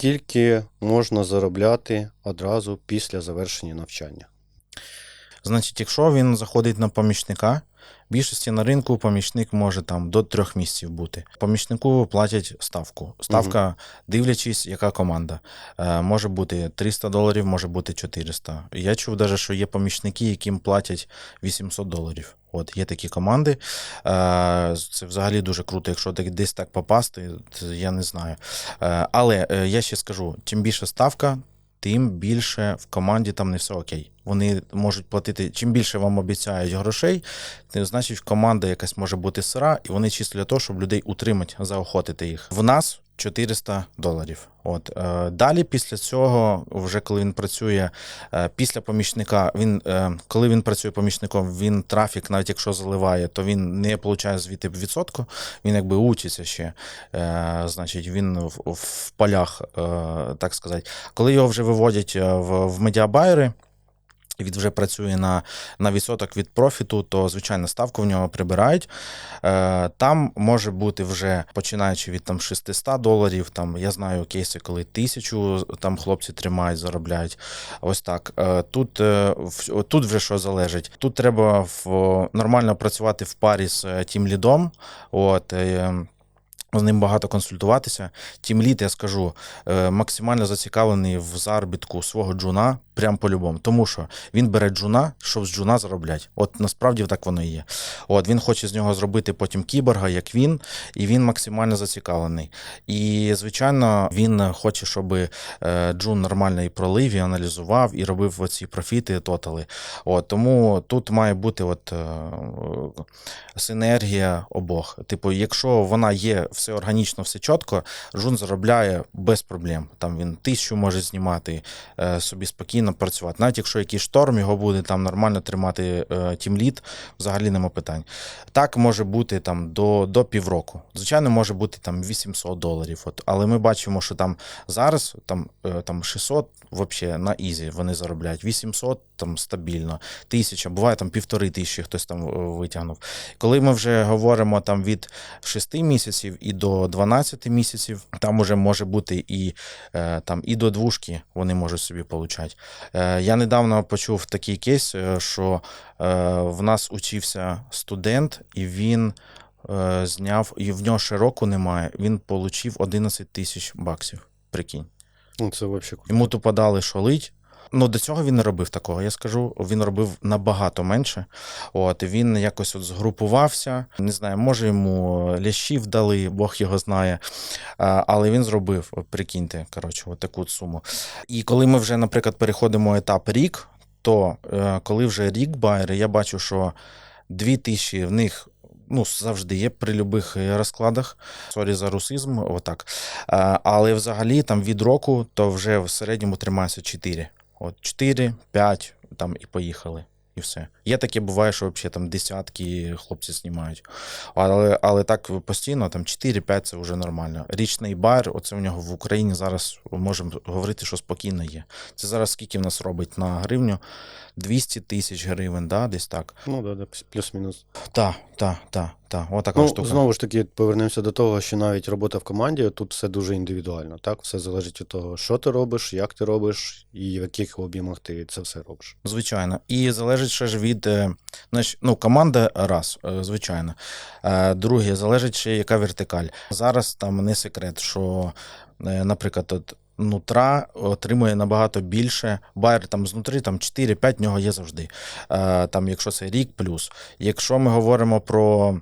Скільки можна заробляти одразу після завершення навчання? Значить, якщо він заходить на помічника, в більшості на ринку помічник може там до трьох місяців бути. Помічнику платять ставку. Ставка, дивлячись, яка команда. Е, може бути 300 доларів, може бути 400. Я чув даже, що є помічники, яким платять 800 доларів. От є такі команди. Е, Це взагалі дуже круто. Якщо так десь так попасти, я не знаю. Е, Але е, я ще скажу: чим більше ставка, тим більше в команді там не все окей. Вони можуть платити, чим більше вам обіцяють грошей, тим значить команда якась може бути сира, і вони чисто для того, щоб людей утримати, заохотити їх. В нас 400 доларів. От е, далі, після цього, вже коли він працює е, після помічника, він е, коли він працює помічником, він трафік, навіть якщо заливає, то він не отримує звідти відсотку. Він якби учиться ще. Значить, він в, в полях, так сказати. Коли його вже виводять в, в медіабайери, він вже працює на, на відсоток від профіту, то звичайно ставку в нього прибирають. Е, там може бути вже починаючи від там 600 доларів. Там я знаю кейси, коли тисячу там хлопці тримають, заробляють. Ось так. Е, тут, е, тут вже що залежить. Тут треба в, нормально працювати в парі з е, тім лідом. От, е, з ним багато консультуватися. Тім лід, я скажу, е, максимально зацікавлений в заробітку свого джуна, прям по-любому. Тому що він бере джуна, щоб з джуна заробляти. От насправді так воно і є. От він хоче з нього зробити потім кіборга, як він, і він максимально зацікавлений. І, звичайно, він хоче, щоб е, джун нормально і пролив, і аналізував, і робив оці профіти, тотали. От, тому тут має бути от, е, синергія обох. Типу, якщо вона є все органічно, все чітко, Жун заробляє без проблем. Там він тисячу може знімати, е, собі спокійно працювати. Навіть якщо якийсь шторм, його буде там нормально тримати е, тімліт, взагалі нема питань. Так може бути там до, до півроку. Звичайно, може бути там 800 доларів. От, але ми бачимо, що там зараз там, е, там 600 взагалі на ізі вони заробляють, 800 там стабільно, тисяча, буває там півтори тисячі хтось там е, витягнув. Коли ми вже говоримо там від 6 місяців і до 12 місяців, там уже може бути і е, там і до двушки вони можуть собі получати. Е, Я недавно почув такий кейс, що в нас учився студент, і він зняв, і в нього ще року немає. Він получив 11 тисяч баксів. Прикинь. Ну, це круто. Йому тупо дали шолить. Ну, до цього він не робив такого. Я скажу, він робив набагато менше. От він якось от згрупувався. Не знаю, може йому лящів дали, Бог його знає. Але він зробив, прикиньте, коротше, от таку от суму. І коли ми вже, наприклад, переходимо етап рік, то е, коли вже рік байери, я бачу, що 2000 в них. Ну, завжди є при любих е, розкладах. Сорі за русизм, отак. Але взагалі там від року то вже в середньому тримається 4. От 4, 5, там і поїхали. І все. Є таке буває, що взагалі там десятки хлопці знімають. Але, але так постійно, там 4-5 це вже нормально. Річний бар, оце у нього в Україні зараз можемо говорити, що спокійно є. Це зараз скільки в нас робить на гривню? 200 тисяч гривень, да, десь так. Ну, да, да, плюс-мінус. Так, так, так, так. Отака Ну, штука. знову ж таки, повернемося до того, що навіть робота в команді тут все дуже індивідуально. Так, все залежить від того, що ти робиш, як ти робиш і в яких об'ємах ти це все робиш. Звичайно. І залежить ще ж від е, ну, команда раз, е, звичайно. Е, Друге, залежить ще яка вертикаль. Зараз там не секрет, що, наприклад, от нутра отримує набагато більше. Байер там знутрі там 4-5 нього є завжди. Там, якщо це рік плюс. Якщо ми говоримо про.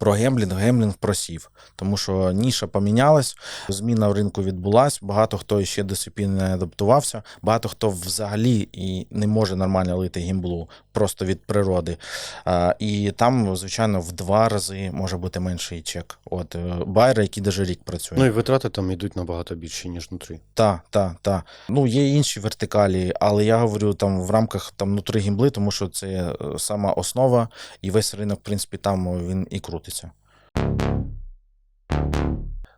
Про гемблінг, гемблінг просів, тому що ніша помінялась, зміна в ринку відбулась. Багато хто ще до не адаптувався. Багато хто взагалі і не може нормально лити гімблу просто від природи. А, і там, звичайно, в два рази може бути менший чек. От е, байра, який даже рік працює. Ну і витрати там йдуть набагато більше, ніж внутрі. Так, так, так. Ну, є інші вертикалі, але я говорю там в рамках там внутри гімбли, тому що це е, сама основа, і весь ринок, в принципі, там він і крутиться.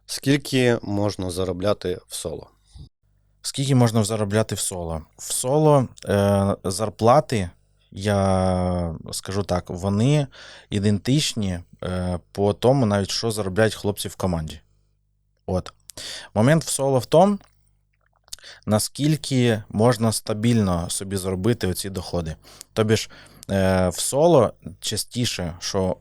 Скільки можна заробляти в соло? Скільки можна заробляти в соло? В соло е, зарплати, я скажу так, вони ідентичні е, по тому, навіть що заробляють хлопці в команді. От. Момент в соло в тому, наскільки можна стабільно собі зробити оці доходи. Тобі ж е, в соло частіше, що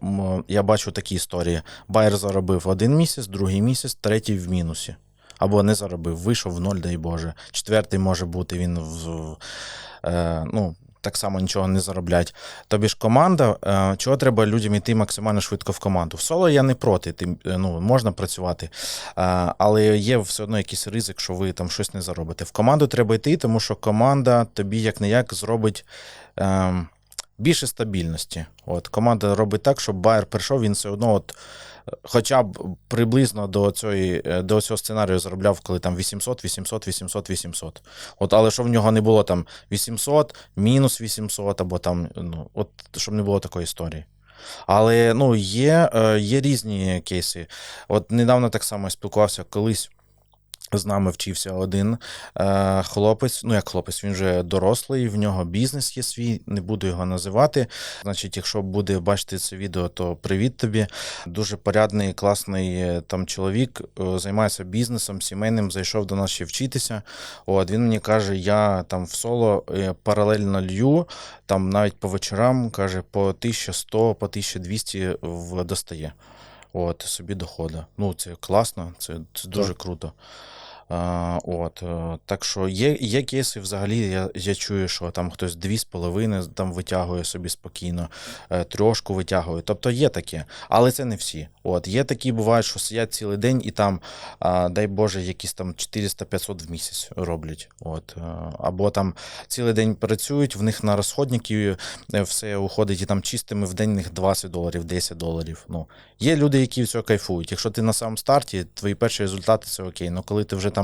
я бачу такі історії: байер заробив один місяць, другий місяць, третій в мінусі. Або не заробив, вийшов в ноль, дай Боже. Четвертий може бути він в, е, ну, так само нічого не зароблять. Тобі ж команда, е, чого треба людям йти максимально швидко в команду? В соло я не проти, тим, е, ну, можна працювати, е, але є все одно якийсь ризик, що ви там щось не заробите. В команду треба йти, тому що команда тобі як не як зробить. Більше стабільності. От команда робить так, щоб Байер прийшов, він все одно, от, е, хоча б приблизно до цієї, е, до цього сценарію заробляв, коли там 800, 800, 800, 800. От, але щоб в нього не було там 800, мінус 800, або там, ну, от, щоб не було такої історії. Але ну, є, е, є різні кейси. От недавно так само спілкувався колись. З нами вчився один е, хлопець. Ну, як хлопець, він вже дорослий, в нього бізнес є свій, не буду його називати. Значить, якщо буде бачити це відео, то привіт тобі. Дуже порядний, класний е, там чоловік, е, займається бізнесом, сімейним, зайшов до нас ще вчитися. От він мені каже: я там в соло е, паралельно лью, там навіть по вечорам каже, по 1100, по 1200 в достає. От, собі доходи. Ну, це класно, це, це дуже круто. От, е, так що є, є кейси взагалі, я, я чую, що там хтось дві з половини там витягує собі спокійно, е, трошку витягує. Тобто є таке, але це не всі. От, є такі бувають, що сидять цілий день і там, дай Боже, якісь там 400-500 в місяць роблять. От, е, або там цілий день працюють, в них на розходники все уходить і там чистими в день них 20 доларів, 10 доларів. Ну, Є люди, які цього кайфують. Якщо ти на самому старті, твої перші результати це окей. Ну коли ти вже там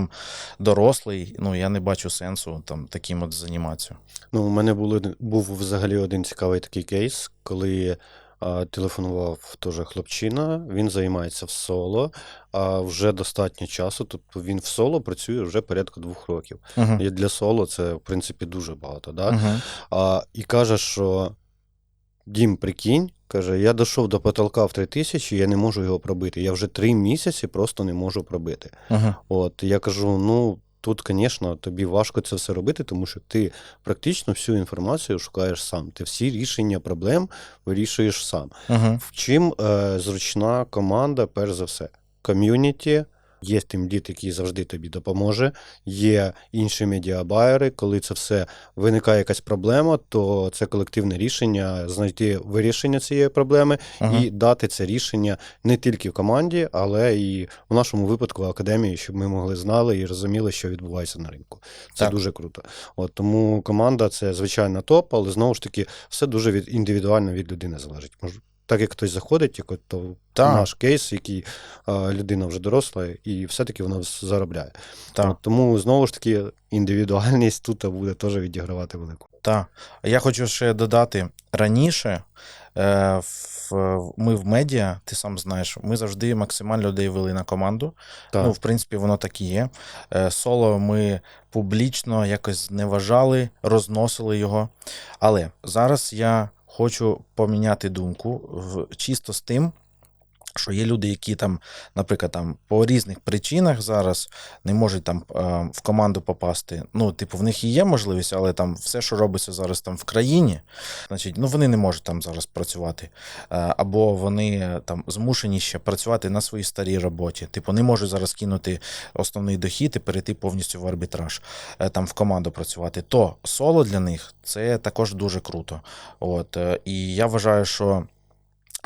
дорослий, ну я не бачу сенсу там таким от займатися. Ну, у мене були, був взагалі один цікавий такий кейс, коли а, телефонував теж хлопчина, він займається в соло, а вже достатньо часу. Тобто він в соло працює вже порядка двох років. Угу. І для соло це, в принципі, дуже багато. Да? Угу. А, і каже, що Дім, прикинь, каже, я дійшов до потолка в 3000, я не можу його пробити. Я вже три місяці просто не можу пробити. Ага. От я кажу: ну тут, звісно, тобі важко це все робити, тому що ти практично всю інформацію шукаєш сам. Ти всі рішення проблем вирішуєш сам. Ага. В чим е, зручна команда, перш за все, ком'юніті. Є тим дід, який завжди тобі допоможе. Є інші медіабайери. Коли це все виникає якась проблема, то це колективне рішення знайти вирішення цієї проблеми Угу. і дати це рішення не тільки в команді, але і в нашому випадку в академії, щоб ми могли знали і розуміли, що відбувається на ринку. Це Так. дуже круто. От тому команда це звичайно топ, але знову ж таки, все дуже від індивідуально від людини залежить. Так як хтось заходить, як от то Так. наш кейс, який а, людина вже доросла, і все-таки вона заробляє. Так. От, тому знову ж таки індивідуальність тут буде теж відігравати велику. Так. Я хочу ще додати раніше. Е, в, ми в медіа, ти сам знаєш, ми завжди максимально людей вели на команду. Так. Ну, в принципі, воно так і є. Е, Соло ми публічно якось зневажали, розносили його. Але зараз я хочу поміняти думку в, чисто з тим, що є люди, які там, наприклад, там по різних причинах зараз не можуть там в команду попасти. Ну, типу, в них і є можливість, але там все, що робиться зараз там в країні, значить, ну вони не можуть там зараз працювати. Або вони е, там змушені ще працювати на своїй старій роботі. Типу, не можуть зараз кинути основний дохід і перейти повністю в арбітраж, е, там в команду працювати. То соло для них це також дуже круто. От, е, і я вважаю, що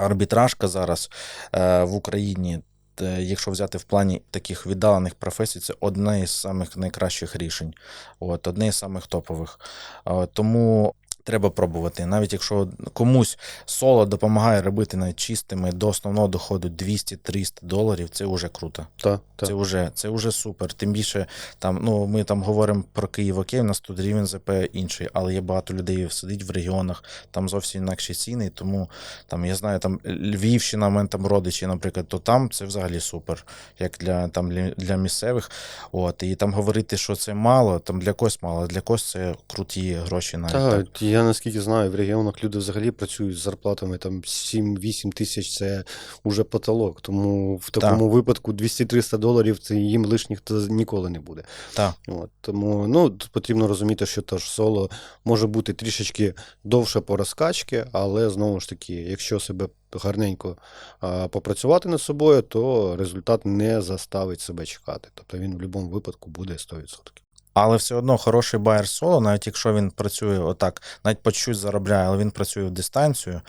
арбітражка зараз е, в Україні, е, якщо взяти в плані таких віддалених професій, це одне із самих найкращих рішень, от, одне із самих топових. Е, тому треба пробувати. Навіть якщо комусь соло допомагає робити навіть чистими до основного доходу 200-300 доларів, це вже круто. Так, так. Це вже, це вже супер. Тим більше там, ну ми там говоримо про Київ, окей, у нас тут рівень ЗП інший, але є багато людей сидить в регіонах, там зовсім інакші ціни. Тому там я знаю, там Львівщина, в мене там родичі, наприклад, то там це взагалі супер, як для там для, місцевих. От і там говорити, що це мало, там для когось мало, для когось це круті гроші навіть. Так, Так. Я наскільки знаю, в регіонах люди взагалі працюють з зарплатами там 7-8 тисяч це уже потолок. Тому в такому випадку 200-300 доларів це їм лишніх ніколи не буде. Так. От, тому ну, потрібно розуміти, що теж соло може бути трішечки довше по розкачки, але знову ж таки, якщо себе гарненько а, попрацювати над собою, то результат не заставить себе чекати. Тобто він в будь-якому випадку буде 100%. Але все одно хороший байер соло, навіть якщо він працює отак, навіть по чуть заробляє, але він працює в дистанцію,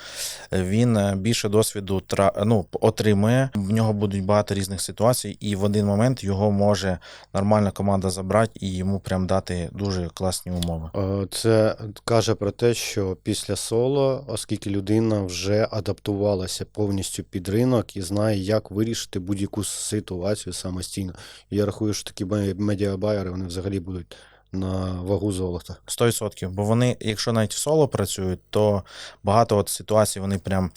він е, більше досвіду ну, отримує. В нього будуть багато різних ситуацій, і в один момент його може нормальна команда забрати і йому прям дати дуже класні умови. Е, Це каже про те, що після соло, оскільки людина вже адаптувалася повністю під ринок і знає, як вирішити будь-яку ситуацію самостійно. Я рахую, що такі ме- медіабайери вони взагалі будуть будет. На вагу золота. 100%. Бо вони, якщо навіть соло працюють, то багато от ситуацій вони прям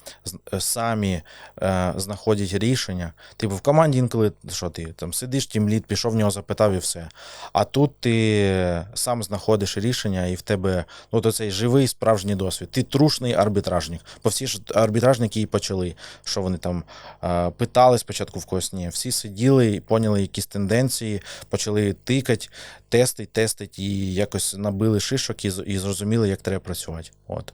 е, самі е, знаходять рішення. Типу в команді інколи що ти там сидиш, тім лід, пішов в нього, запитав і все. А тут ти сам знаходиш рішення, і в тебе ну, то цей живий справжній досвід. Ти трушний арбітражник. Бо всі ж арбітражники і почали, що вони там е, питали спочатку в когось. Ні, всі сиділи і поняли якісь тенденції, почали тикати, тестить, досить і якось набили шишок і зрозуміли, як треба працювати. От.